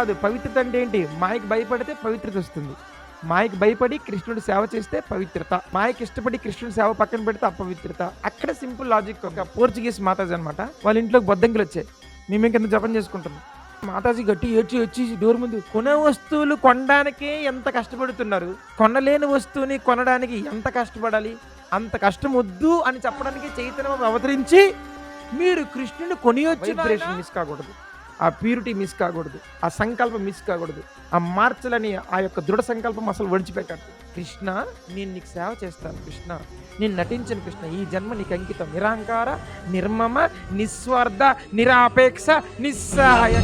కాదు రాదు పవిత్రత అంటే ఏంటి? మాయకు భయపడితే పవిత్రత వస్తుంది. మాయకి భయపడి కృష్ణుడి సేవ చేస్తే పవిత్రత. మాయకి ఇష్టపడి కృష్ణుడి సేవ పక్కన పెడితే అపవిత్రత. అక్కడ సింపుల్ లాజిక్ ఒక పోర్చుగీస్ మాతాజీ అనమాట వాళ్ళ ఇంట్లోకి బొద్దంకిలు వచ్చాయి. మేము ఇంకా జపం చేసుకుంటున్నాం మాతాజీ గట్టి ఏడ్చి వచ్చి డోర్ ముందు కొనే వస్తువులు కొనడానికే ఎంత కష్టపడుతున్నారు? కొనలేని వస్తువుని కొనడానికి ఎంత కష్టపడాలి? అంత కష్టం వద్దు అని చెప్పడానికి చైతన్యం అవతరించి మీరు కృష్ణుని కొనియొచ్చు మిస్ కాకూడదు. ఆ ప్యూరిటీ మిస్ కాకూడదు. ఆ సంకల్పం మిస్ కాకూడదు. ఆ మార్చలని ఆ యొక్క దృఢ సంకల్పం అసలు విడిచిపెట్టాడు కృష్ణ నేను నీకు సేవ చేస్తాను కృష్ణ. నేను నటించను కృష్ణ. ఈ జన్మ నీకు అంకితం. నిరహంకార నిర్మమ నిస్వార్థ నిరాపేక్ష నిస్సహాయ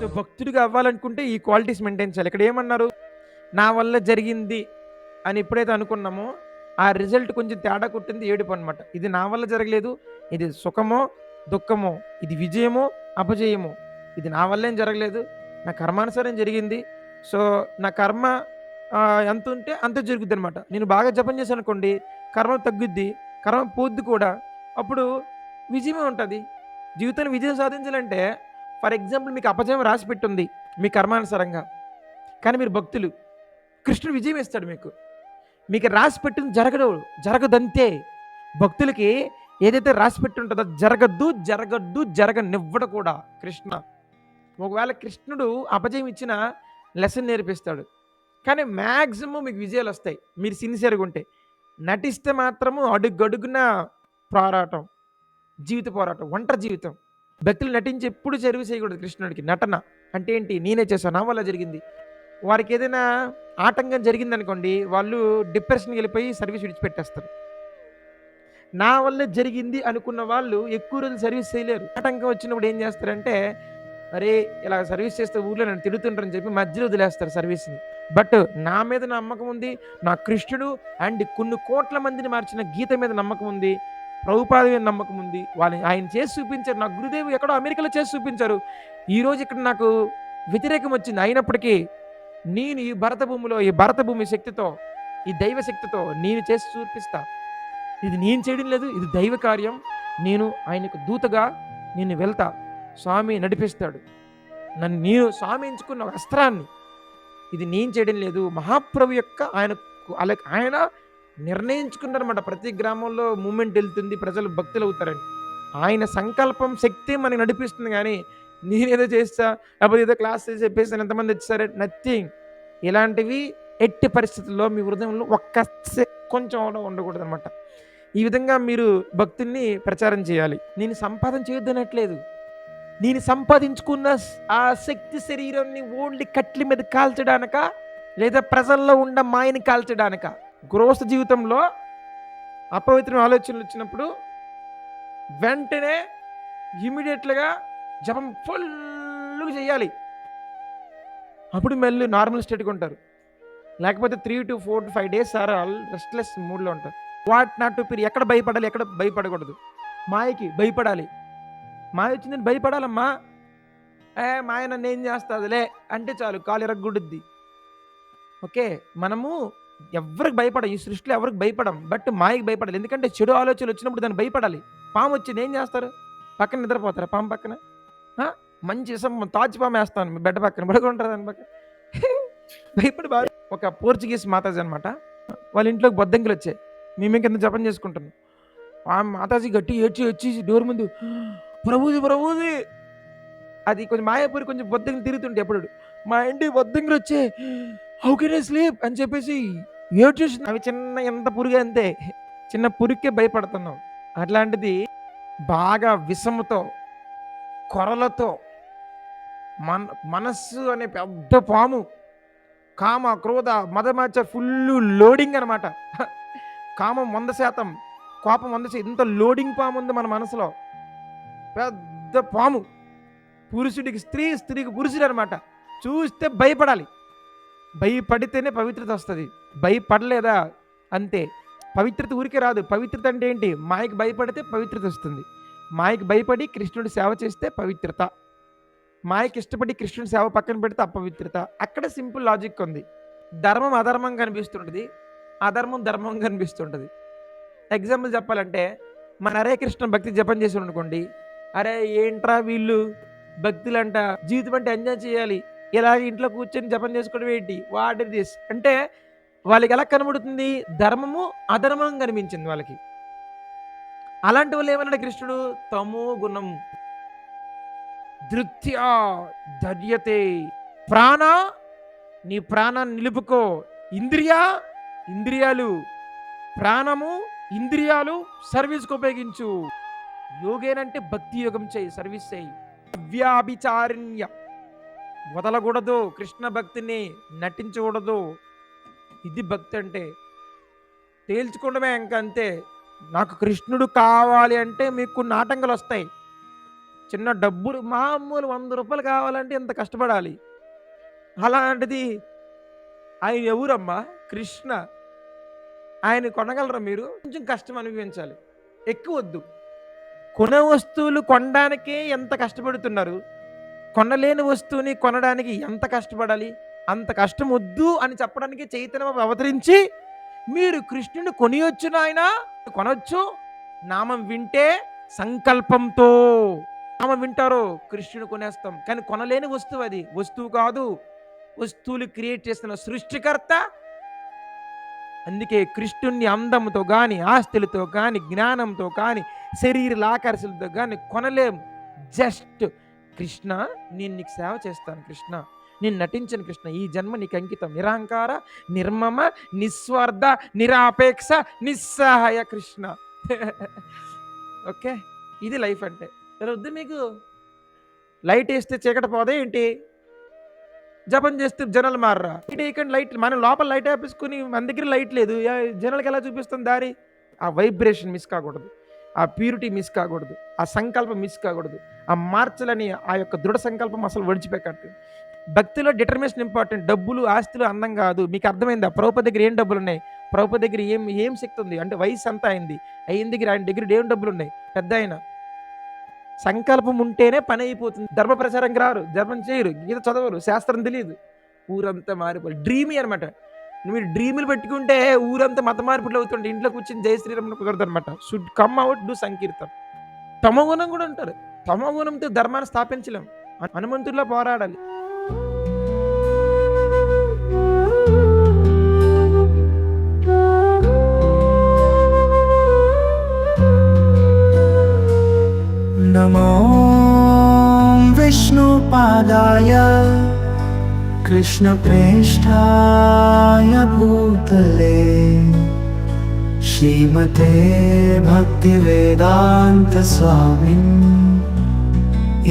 సో భక్తుడిగా అవ్వాలనుకుంటే ఈ క్వాలిటీస్ మెయింటైన్ చేయాలి. ఇక్కడ ఏమన్నారు? నా వల్ల జరిగింది అని ఎప్పుడైతే అనుకున్నామో ఆ రిజల్ట్ కొంచెం తేడా కొట్టింది ఏడుపు అనమాట ఇది నా వల్ల జరగలేదు ఇది సుఖమో దుఃఖమో ఇది విజయమో అపజయమో ఇది నా వల్లేం జరగలేదు నా కర్మానుసారం జరిగింది. సో నా కర్మ ఎంత ఉంటే అంత జరుగుద్ది అనమాట నేను బాగా జపం చేశాను అనుకోండి కర్మ తగ్గుద్ది కర్మ పోద్ది కూడా అప్పుడు విజయమే ఉంటుంది. జీవితాన్ని విజయం సాధించాలంటే ఫర్ ఎగ్జాంపుల్ మీకు అపజయం రాసి పెట్టుంది మీ కర్మానుసారంగా. కానీ మీరు భక్తులు కృష్ణుడు విజయం ఇస్తాడు మీకు. మీకు రాసి పెట్టింది జరగదు జరగదంతే. భక్తులకి ఏదైతే రాసి పెట్టి ఉంటుందో జరగద్దు జరగద్దు జరగనివ్వడు కూడా కృష్ణ. ఒకవేళ కృష్ణుడు అపజయం ఇచ్చిన లెసన్ నేర్పిస్తాడు. కానీ మ్యాక్సిమం మీకు విజయాలు వస్తాయి. మీరు సిన్సియర్గా ఉంటే. నటిస్తే మాత్రము అడుగడుగున పోరాటం జీవిత పోరాటం ఒంటరి జీవితం. భక్తులు నటించి ఎప్పుడు చెరువు చేయకూడదు కృష్ణుడికి. నటన అంటే ఏంటి? నేనే చేశాను. నా వల్ల జరిగింది. వారికి ఏదైనా ఆటంకం జరిగిందనుకోండి వాళ్ళు డిప్రెషన్కి వెళ్ళిపోయి సర్వీస్ విడిచిపెట్టేస్తారు. నా వల్లే జరిగింది అనుకున్న వాళ్ళు ఎక్కువ రోజులు సర్వీస్ చేయలేరు. ఆటంకం వచ్చినప్పుడు ఏం చేస్తారంటే అరే ఇలా సర్వీస్ చేస్తే ఊర్లో నన్ను తిడుతుంటారని చెప్పి మధ్యలో వదిలేస్తారు సర్వీస్ని బట్ నా మీద నమ్మకం ఉంది నా కృష్ణుడు అండ్ కొన్ని కోట్ల మందిని మార్చిన గీత మీద నమ్మకం ఉంది ప్రభుపాద మీద నమ్మకం ఉంది. వాళ్ళని ఆయన చేసి చూపించారు నా గురుదేవు ఎక్కడో అమెరికాలో చేసి చూపించారు. ఈరోజు ఇక్కడ నాకు వ్యతిరేకం వచ్చింది. అయినప్పటికీ నేను ఈ భరత భూమిలో ఈ భరత భూమి శక్తితో ఈ దైవ శక్తితో నేను చేసి చూపిస్తా. ఇది నేను చేయడం లేదు ఇది దైవ కార్యం. నేను ఆయనకు దూతగా నేను వెళ్తా. స్వామి నడిపిస్తాడు. నన్ను నేను స్వామి ఎంచుకున్న ఒక అస్త్రాన్ని. ఇది నేను చేయడం లేదు. మహాప్రభు యొక్క ఆయన అలా ఆయన నిర్ణయించుకున్నారన్నమాట. ప్రతి గ్రామంలో మూమెంట్ వెళ్తుంది ప్రజలు భక్తులు అవుతారని. ఆయన సంకల్పం శక్తి మనకి నడిపిస్తుంది కానీ నేనేదో చేస్తా లేకపోతే ఏదో క్లాస్ చెప్పేసి ఎంతమంది వచ్చారే నథింగ్ ఇలాంటివి ఎట్టి పరిస్థితుల్లో మీ హృదయంలో ఒక్క సె- కొంచెం కూడా ఉండకూడదు అనమాట ఈ విధంగా మీరు భక్తుల్ని ప్రచారం చేయాలి. నేను సంపాదన చేయొద్దనట్లేదు నేను సంపాదించుకున్న ఆ శక్తి శరీరాన్ని ఓన్లీ కట్లి మీద కాల్చడానిక లేదా ప్రజల్లో ఉన్న మాయని కాల్చడానిక గృహస్థ జీవితంలో అపవిత్ర ఆలోచనలు వచ్చినప్పుడు వెంటనే ఇమీడియట్లుగా జపం ఫుల్గా చేయాలి. అప్పుడు మళ్ళీ నార్మల్ స్టేట్గా ఉంటారు. లేకపోతే three to four to five days sir restless మూడ్లో ఉంటారు. వాట్ నాట్ టు పీరి ఎక్కడ భయపడాలి? ఎక్కడ భయపడకూడదు. మాయకి భయపడాలి. మాయ వచ్చిందని భయపడాలమ్మా. ఏ మాయ నన్ను ఏం చేస్తుందిలే? అంటే చాలు కాలు ఎరగొడుద్ది. ఓకే మనము ఎవరికి భయపడ ఈ సృష్టిలో ఎవరికి భయపడం బట్ మాయకి భయపడాలి. ఎందుకంటే చెడు ఆలోచనలు వచ్చినప్పుడు దాన్ని భయపడాలి. పాము వచ్చింది ఏం చేస్తారు? పక్కన నిద్రపోతారా? పాము పక్కన? మంచి ఇసం వేస్తాను మీ బెడ్ పక్కన పడుకుంటారు దాని పక్కన. భయపడి బాగా ఒక పోర్చుగీస్ మాతాజీ అనమాట వాళ్ళ ఇంట్లోకి బొద్దంకులు వచ్చాయి. మేము కింద జపం చేసుకుంటున్నాం. ఆ మాతాజీ గట్టి ఏడ్చి వచ్చి డోర్ ముందు ప్రభుజీ ప్రభుజీ అది కొంచెం మాయాపూరి కొంచెం బొద్దంగులు తిరుగుతుంటే ఎప్పుడు మా ఇంటి బొద్దంగులు వచ్చే హౌ కెన్ ఐ స్లీప్ అని చెప్పేసి ఏడ్చేసింది. అవి చిన్న ఎంత పురుగు అంతే. చిన్న పురుగుకే భయపడుతున్నాం. అట్లాంటిది బాగా విషముతో కొరలతో మన మనస్సు అనే పెద్ద పాము కామ క్రోధ మదమాచ ఫుల్ లోడింగ్ అనమాట కామం వంద శాతం కోపం వంద శాతం ఇంత లోడింగ్ పాము ఉంది మన మనసులో. పెద్ద పాము పురుషుడికి స్త్రీ స్త్రీకి పురుషుడు అనమాట చూస్తే భయపడాలి. భయపడితేనే పవిత్రత వస్తుంది. భయపడలేదా? అంతే. పవిత్రత ఊరికే రాదు. పవిత్రత అంటే ఏంటి? మాయకి భయపడితే పవిత్రత వస్తుంది. మాయకి భయపడి కృష్ణుడి సేవ చేస్తే పవిత్రత. మాయకి ఇష్టపడి కృష్ణుడి సేవ పక్కన పెడితే అపవిత్రత. అక్కడ సింపుల్ లాజిక్ ఉంది. ధర్మం అధర్మం కనిపిస్తుంటుంది. అధర్మం ధర్మం కనిపిస్తుంటుంది. ఎగ్జాంపుల్ చెప్పాలంటే మన హరే కృష్ణ భక్తి జపం చేసి అనుకోండి. అరే ఏంట్రా వీళ్ళు? భక్తులంట. జీవితం అంటే ఎంజాయ్ చేయాలి. ఇలా ఇంట్లో కూర్చొని జపం చేసుకోవడం ఏంటి? What is this? అంటే వాళ్ళకి ఎలా కనబడుతుంది? ధర్మము అధర్మం కనిపించింది వాళ్ళకి. అలాంటి వాళ్ళు ఏమన్నాడు కృష్ణుడు? తమో గుణం ధృత్యా ధర్యతే. ప్రాణ నీ ప్రాణాన్ని నిలుపుకో. ఇంద్రియా ఇంద్రియాలు. ప్రాణము ఇంద్రియాలు సర్వీస్కి ఉపయోగించు. యోగేనంటే భక్తి యోగం చేయి సర్వీస్ చేయి. అవ్యాభిచారిణ్య. వదలకూడదు కృష్ణ భక్తిని నటించకూడదు. ఇది భక్తి అంటే. తేల్చుకోవడమే ఇంకా అంతే. నాకు కృష్ణుడు కావాలి అంటే మీకు కొన్ని ఆటంకాలు వస్తాయి. చిన్న డబ్బులు మామూలు వంద రూపాయలు కావాలంటే ఎంత కష్టపడాలి. అలాంటిది ఆయన ఎవరమ్మా? కృష్ణ. ఆయన కొనగలరా మీరు? కొంచెం కష్టం అనుభవించాలి ఎక్కువ వద్దు. కొన వస్తువులు కొనడానికే ఎంత కష్టపడుతున్నారు? కొనలేని వస్తువుని కొనడానికి ఎంత కష్టపడాలి? అంత కష్టం వద్దు అని చెప్పడానికి చైతన్యం అవతరించి మీరు కృష్ణుని కొనియొచ్చు నాయన కొనొచ్చు. నామం వింటే సంకల్పంతో. నామం వింటారో కృష్ణుని కొనేస్తాం. కానీ కొనలేని వస్తువు అది. వస్తువు కాదు. వస్తువులు క్రియేట్ చేస్తున్న సృష్టికర్త. అందుకే కృష్ణుణ్ణి అందంతో కానీ ఆస్తులతో కానీ జ్ఞానంతో కానీ శరీర లాకర్షలతో కానీ కొనలేం. జస్ట్ కృష్ణ నేను నీకు సేవ చేస్తాను కృష్ణ. నేను నటించను కృష్ణ. ఈ జన్మ నీకు అంకితం. నిరహంకార నిర్మమ నిస్వార్థ నిరాపేక్ష నిస్సహాయ కృష్ణ. ఓకే? ఇది లైఫ్ అంటే. వద్దు మీకు. లైట్ వేస్తే చీకటి పోదే ఏంటి? జపం చేస్తే జనాలు మారరా? లైట్ ఇక్కడ లైట్. మనం లోపల లైట్ వేపించుకుని మన దగ్గర లైట్ లేదు. యా- జనాలకి ఎలా చూపిస్తుంది దారి? ఆ వైబ్రేషన్ మిస్ కాకూడదు. ఆ ప్యూరిటీ మిస్ కాకూడదు. ఆ సంకల్పం మిస్ కాకూడదు. ఆ మార్చలని ఆ యొక్క దృఢ సంకల్పం అసలు ఒడిచిపెక్కట్టు భక్తిలో డిటర్మినేషన్ ఇంపార్టెంట్ డబ్బులు ఆస్తులు అందం కాదు. మీకు అర్థమైందా? ప్రభుప దగ్గర ఏం డబ్బులు ఉన్నాయి ప్రభుప దగ్గర ఏం ఏం శక్తి ఉంది? అంటే వయసు అంతా అయింది? అయిన దగ్గర ఆయన దగ్గర ఏం డబ్బులు ఉన్నాయి పెద్ద ఆయన. సంకల్పం ఉంటేనే పని అయిపోతుంది. ధర్మ ప్రచారం రారు. ధర్మం చేయరు. గీత చదవరు. శాస్త్రం తెలియదు. ఊరంతా మారిపోయి డ్రీమీ అనమాట మీరు డ్రీములు పెట్టుకుంటే ఊరంతా మత మార్పులు అవుతుంటే ఇంట్లో కూర్చొని జయ శ్రీరామ్ కుదరదు అనమాట షుడ్ కమ్ అవుట్ డూ సంకీర్తం తమగుణం కూడా ఉంటారు. తమగుణంతో ధర్మాన్ని స్థాపించలేం. హనుమంతుల్లో పోరాడాలి. नमो विष्णुपादाय कृष्णप्रेष्ठाय भूतले श्रीमते भक्तिवेदान्तस्वामिन्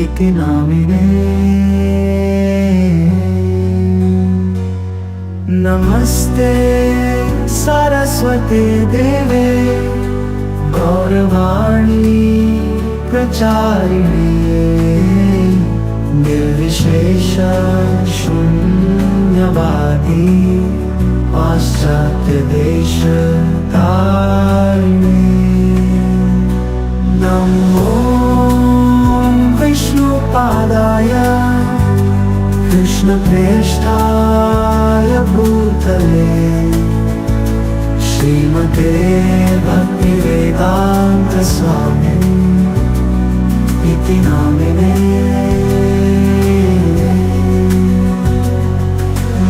इति नामिने। नमस्ते सरस्वते देवे गौरवाणी प्रचारिणे निर्विशेष शून्यवादी पाश्चात्यदेशता नमो विष्णुपादाय कृष्णप्रेष्ठाय भूतले श्रीमते भक्तिवेदान्तस्वामी।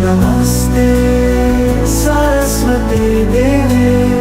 Namaste Saraswati Devi.